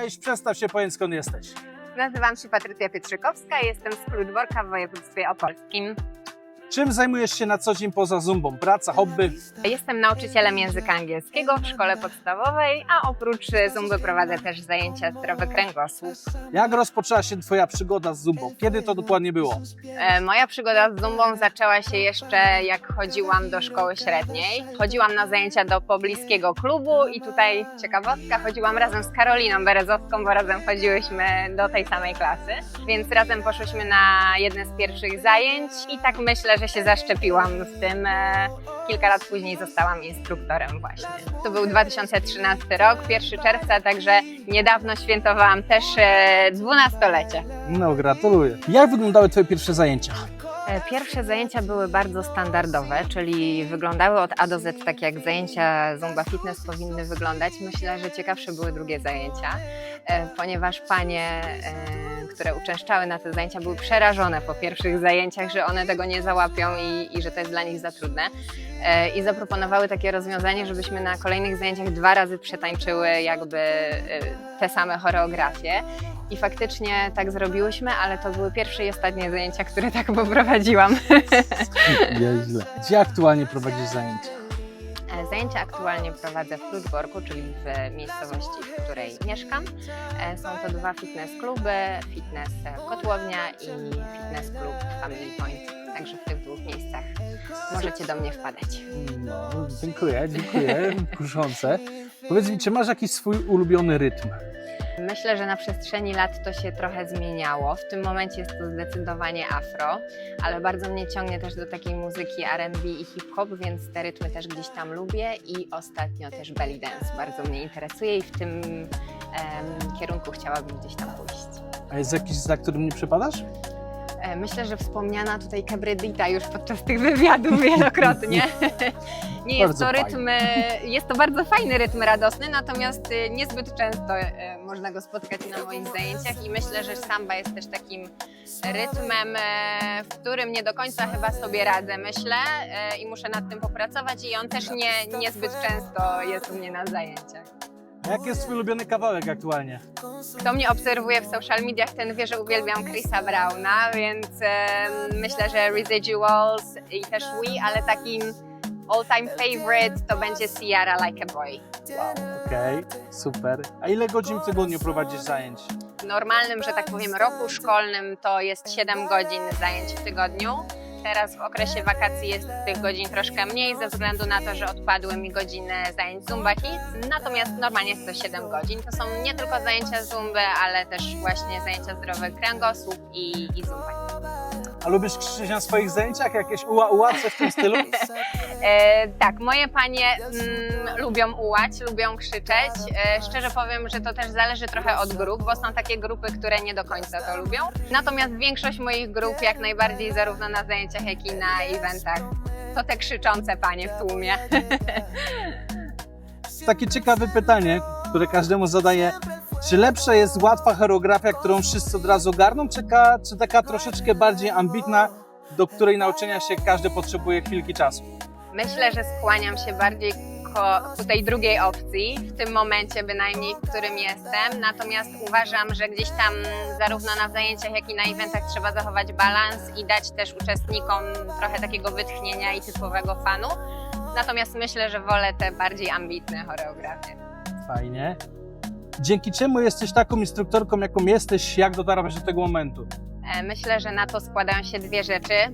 Cześć, przestaw się, powiedz skąd jesteś. Nazywam się Patrycja Pietrzykowska, jestem z Kludworka w województwie opolskim. Czym zajmujesz się na co dzień poza zumbą? Praca, hobby? Jestem nauczycielem języka angielskiego w szkole podstawowej, a oprócz zumby prowadzę też zajęcia zdrowy kręgosłup. Jak rozpoczęła się twoja przygoda z zumbą? Kiedy to dokładnie było? E, Moja przygoda z zumbą zaczęła się jeszcze jak chodziłam do szkoły średniej. Chodziłam na zajęcia do pobliskiego klubu i tutaj ciekawostka, chodziłam razem z Karoliną Berezowską, bo razem chodziłyśmy do tej samej klasy, więc razem poszłyśmy na jedne z pierwszych zajęć i tak myślę, że się zaszczepiłam z tym. E, Kilka lat później zostałam instruktorem właśnie. To był 2013 rok, 1 czerwca, także niedawno świętowałam też e, dwunastolecie. No, gratuluję. Jak wyglądały twoje pierwsze zajęcia? E, Pierwsze zajęcia były bardzo standardowe, czyli wyglądały od A do Z tak jak zajęcia Zumba Fitness powinny wyglądać. Myślę, że ciekawsze były drugie zajęcia, e, ponieważ panie, e, które uczęszczały na te zajęcia, były przerażone po pierwszych zajęciach, że one tego nie załapią i, i że to jest dla nich za trudne. E, I zaproponowały takie rozwiązanie, żebyśmy na kolejnych zajęciach dwa razy przetańczyły jakby e, te same choreografie. I faktycznie tak zrobiłyśmy, ale to były pierwsze i ostatnie zajęcia, które tak poprowadziłam. Nieźle. Gdzie aktualnie prowadzisz zajęcia? E, Zajęcia aktualnie prowadzę w Ludworku, czyli w miejscowości, w której mieszkam. E, Są to dwa fitness kluby, fitness Kotłownia i fitness klub Family Point. Także w tych dwóch miejscach możecie do mnie wpadać. No, dziękuję, dziękuję. Kuszące. Powiedz mi, czy masz jakiś swój ulubiony rytm? Myślę, że na przestrzeni lat to się trochę zmieniało. W tym momencie jest to zdecydowanie afro, ale bardzo mnie ciągnie też do takiej muzyki R&B i hip-hop, więc te rytmy też gdzieś tam lubię i ostatnio też belly dance bardzo mnie interesuje i w tym em, kierunku chciałabym gdzieś tam pójść. A jest jakiś, za którym nie przepadasz? E, Myślę, że wspomniana tutaj Cabredita już podczas tych wywiadów wielokrotnie. Nie jest Bardzo to rytm, e, jest to bardzo fajny rytm radosny, natomiast e, niezbyt często można go spotkać na moich zajęciach i myślę, że samba jest też takim rytmem, w którym nie do końca chyba sobie radzę, myślę i muszę nad tym popracować i on też nie, niezbyt często jest u mnie na zajęciach. A jaki jest twój ulubiony kawałek aktualnie? Kto mnie obserwuje w social mediach, ten wie, że uwielbiam Chrisa Browna, więc em, myślę, że Residuals i też We, ale takim all-time favorite to będzie Ciara Like a Boy. Okej, super. A ile godzin w tygodniu prowadzisz zajęć? W normalnym, że tak powiem, roku szkolnym to jest 7 godzin zajęć w tygodniu. Teraz w okresie wakacji jest tych godzin troszkę mniej ze względu na to, że odpadły mi godziny zajęć Zumba. Natomiast normalnie jest to 7 godzin. To są nie tylko zajęcia Zumby, ale też właśnie zajęcia zdrowy kręgosłup i, i Zumba. A lubisz krzyczeć na swoich zajęciach? Jakieś coś w tym stylu? E, tak, moje panie mm, lubią ułać, lubią krzyczeć. E, szczerze powiem, że to też zależy trochę od grup, bo są takie grupy, które nie do końca to lubią. Natomiast większość moich grup, jak najbardziej zarówno na zajęciach, jak i na eventach, to te krzyczące panie w tłumie. Takie ciekawe pytanie, które każdemu zadaję. Czy lepsza jest łatwa choreografia, którą wszyscy od razu garną, czy, ka, czy taka troszeczkę bardziej ambitna, do której nauczenia się każdy potrzebuje chwilki czasu? Myślę, że skłaniam się bardziej ku tej drugiej opcji, w tym momencie bynajmniej, w którym jestem. Natomiast uważam, że gdzieś tam zarówno na zajęciach, jak i na eventach trzeba zachować balans i dać też uczestnikom trochę takiego wytchnienia i typowego fanu. Natomiast myślę, że wolę te bardziej ambitne choreografie. Fajnie. Dzięki czemu jesteś taką instruktorką, jaką jesteś, jak dotarłaś do tego momentu? E, Myślę, że na to składają się dwie rzeczy, e,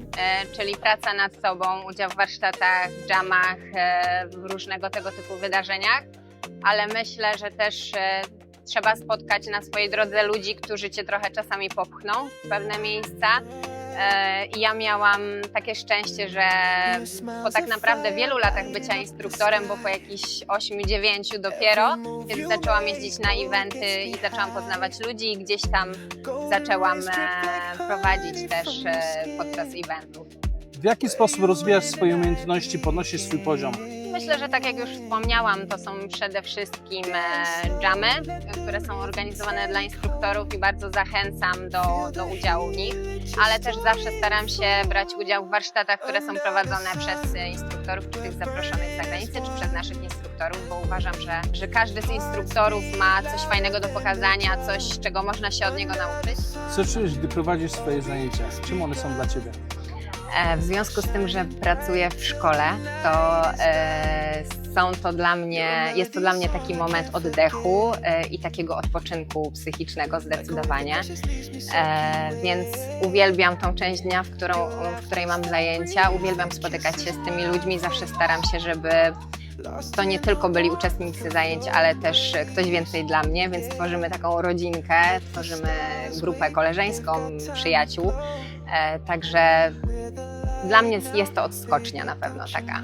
czyli praca nad sobą, udział w warsztatach, jamach, e, w różnego tego typu wydarzeniach, ale myślę, że też trzeba spotkać na swojej drodze ludzi, którzy cię trochę czasami popchną w pewne miejsca. E, I ja miałam takie szczęście, że po tak naprawdę wielu latach bycia instruktorem, bo po jakichś 8-9 dopiero, kiedy zaczęłam jeździć na eventy i zaczęłam poznawać ludzi i gdzieś tam zaczęłam e, prowadzić też e, podczas eventów. W jaki sposób rozwijasz swoje umiejętności, podnosisz swój poziom? Myślę, że tak jak już wspomniałam, to są przede wszystkim e, jamy, które są organizowane dla instruktorów i bardzo zachęcam do, do udziału w nich, ale też zawsze staram się brać udział w warsztatach, które są prowadzone przez e, instruktorów, czy tych zaproszonych z zagranicy, czy przez naszych instruktorów, bo uważam, że, że każdy z instruktorów ma coś fajnego do pokazania, coś, czego można się od niego nauczyć. Co czujesz, gdy prowadzisz swoje zajęcia? Czym one są dla Ciebie? E, W związku z tym, że pracuję w szkole, to e, są to dla mnie, jest to dla mnie taki moment oddechu e, i takiego odpoczynku psychicznego zdecydowanie. Więc uwielbiam tą część dnia, w, którą, w której mam zajęcia. Uwielbiam spotykać się z tymi ludźmi. Zawsze staram się, żeby to nie tylko byli uczestnicy zajęć, ale też ktoś więcej dla mnie, więc tworzymy taką rodzinkę, tworzymy grupę koleżeńską, przyjaciół. E, Także dla mnie jest to odskocznia na pewno taka.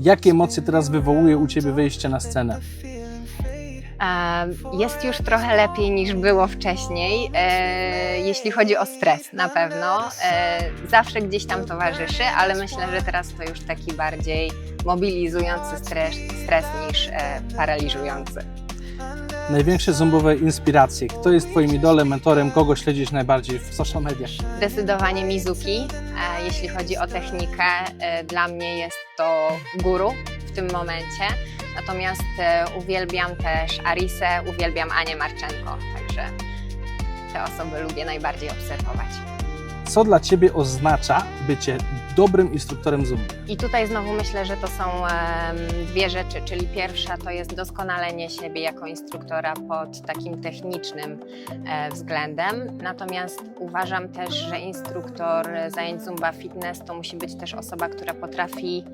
Jakie emocje teraz wywołuje u Ciebie wyjście na scenę? Jest już trochę lepiej niż było wcześniej, e, jeśli chodzi o stres na pewno. E, Zawsze gdzieś tam towarzyszy, ale myślę, że teraz to już taki bardziej mobilizujący stres, stres niż e, paraliżujący. Największe zumbowe inspiracje. Kto jest Twoim idolem, mentorem? Kogo śledzisz najbardziej w social mediach? Zdecydowanie Mizuki, jeśli chodzi o technikę, dla mnie jest to guru tym momencie. Natomiast e, uwielbiam też Arisę, uwielbiam Anię Marczenko, także te osoby lubię najbardziej obserwować. Co dla Ciebie oznacza bycie dobrym instruktorem Zumby? I tutaj znowu myślę, że to są em, dwie rzeczy, czyli pierwsza to jest doskonalenie siebie jako instruktora pod takim technicznym e, względem. Natomiast uważam też, że instruktor zajęć Zumba Fitness to musi być też osoba, która potrafi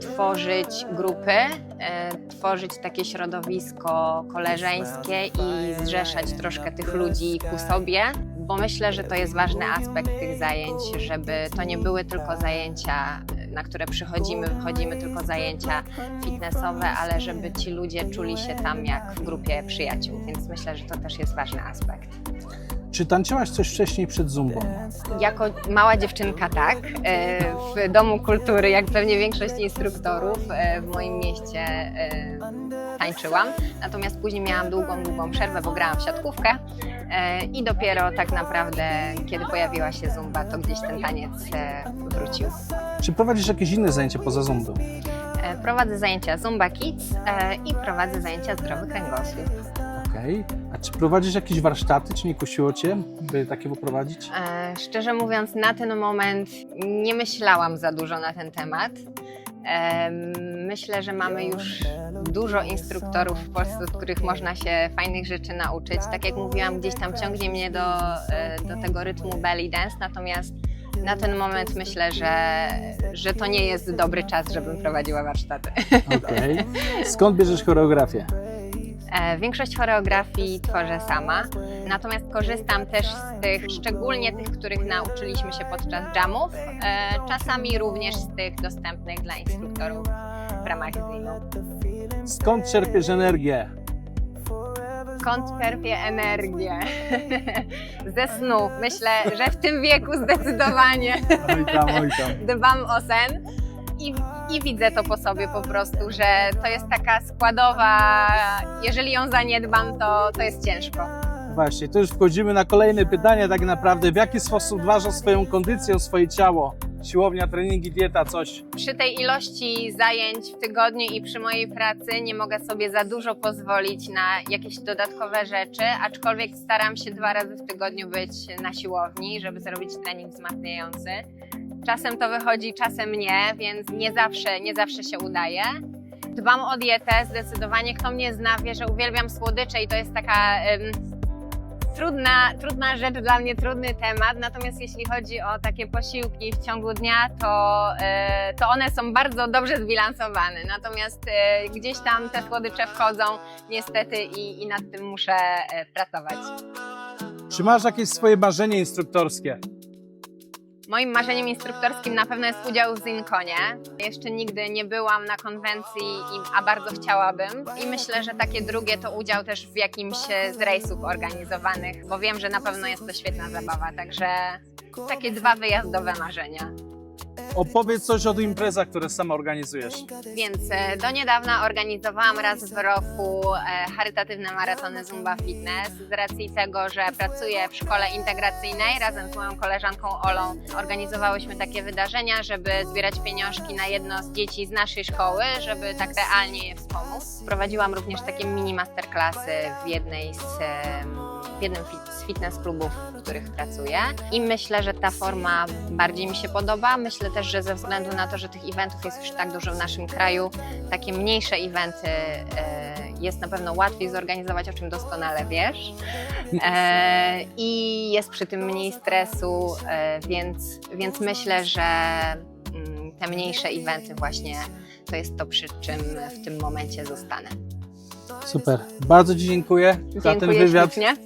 tworzyć grupy, e, tworzyć takie środowisko koleżeńskie i zrzeszać troszkę tych ludzi ku sobie, bo myślę, że to jest ważny aspekt tych zajęć, żeby to nie były tylko zajęcia, na które przychodzimy, wychodzimy, tylko zajęcia fitnessowe, ale żeby ci ludzie czuli się tam jak w grupie przyjaciół, więc myślę, że to też jest ważny aspekt. Czy tańczyłaś coś wcześniej przed Zumbą? Jako mała dziewczynka tak, e, w Domu Kultury, jak pewnie większość instruktorów e, w moim mieście e, tańczyłam. Natomiast później miałam długą, długą przerwę, bo grałam w siatkówkę i dopiero tak naprawdę, kiedy pojawiła się zumba, to gdzieś ten taniec wrócił. Czy prowadzisz jakieś inne zajęcia poza Zumbą? Prowadzę zajęcia Zumba Kids i prowadzę zajęcia zdrowy kręgosłup. Okej. A czy prowadzisz jakieś warsztaty? Czy nie kusiło Cię, by takie poprowadzić? E, Szczerze mówiąc, na ten moment nie myślałam za dużo na ten temat. E, Myślę, że mamy już dużo instruktorów w Polsce, od których można się fajnych rzeczy nauczyć. Tak jak mówiłam, gdzieś tam ciągnie mnie do, e, do tego rytmu belly dance, natomiast na ten moment myślę, że, że to nie jest dobry czas, żebym prowadziła warsztaty. Okej. Skąd bierzesz choreografię? E, Większość choreografii tworzę sama, natomiast korzystam też z tych, szczególnie tych, których nauczyliśmy się podczas jamów, e, czasami również z tych dostępnych dla instruktorów w ramach ZIM-u. Skąd czerpiesz energię? Skąd czerpię energię? Ze snu. Myślę, że w tym wieku zdecydowanie Oj tam, oj tam. dbam o sen. I, I widzę to po sobie po prostu, że to jest taka składowa, jeżeli ją zaniedbam, to, to jest ciężko. Właśnie, to już wchodzimy na kolejne pytanie tak naprawdę. W jaki sposób dbasz o swoją kondycję, o swoje ciało? Siłownia, treningi, dieta, coś. Przy tej ilości zajęć w tygodniu i przy mojej pracy nie mogę sobie za dużo pozwolić na jakieś dodatkowe rzeczy, aczkolwiek staram się dwa razy w tygodniu być na siłowni, żeby zrobić trening wzmacniający. Czasem to wychodzi, czasem nie, więc nie zawsze, nie zawsze się udaje. Dbam o dietę, zdecydowanie. Kto mnie zna, wie, że uwielbiam słodycze i to jest taka em, trudna, trudna rzecz dla mnie, trudny temat. Natomiast jeśli chodzi o takie posiłki w ciągu dnia, to, e, to one są bardzo dobrze zbilansowane. Natomiast e, gdzieś tam te słodycze wchodzą niestety i, i nad tym muszę e, pracować. Czy masz jakieś swoje marzenie instruktorskie? Moim marzeniem instruktorskim na pewno jest udział w Zinkonie. Jeszcze nigdy nie byłam na konwencji, a bardzo chciałabym. I myślę, że takie drugie to udział też w jakimś e, z rejsów organizowanych, bo wiem, że na pewno jest to świetna zabawa. Także takie dwa wyjazdowe marzenia. Opowiedz coś o imprezach, które sama organizujesz. Więc e, do niedawna organizowałam raz w roku e, charytatywne maratony Zumba Fitness. Z racji tego, że pracuję w szkole integracyjnej razem z moją koleżanką Olą, organizowałyśmy takie wydarzenia, żeby zbierać pieniążki na jedno z dzieci z naszej szkoły, żeby tak realnie je wspomóc. Prowadziłam również takie mini masterclassy w jednej z w jednym z fitness klubów, w których pracuję. I myślę, że ta forma bardziej mi się podoba. Myślę też, że ze względu na to, że tych eventów jest już tak dużo w naszym kraju, takie mniejsze eventy e, jest na pewno łatwiej zorganizować, o czym doskonale wiesz. E, I jest przy tym mniej stresu, e, więc, więc myślę, że mm, te mniejsze eventy właśnie to jest to, przy czym w tym momencie zostanę. Super. Bardzo Ci dziękuję za ten Dziękuję wywiad. ślicznie.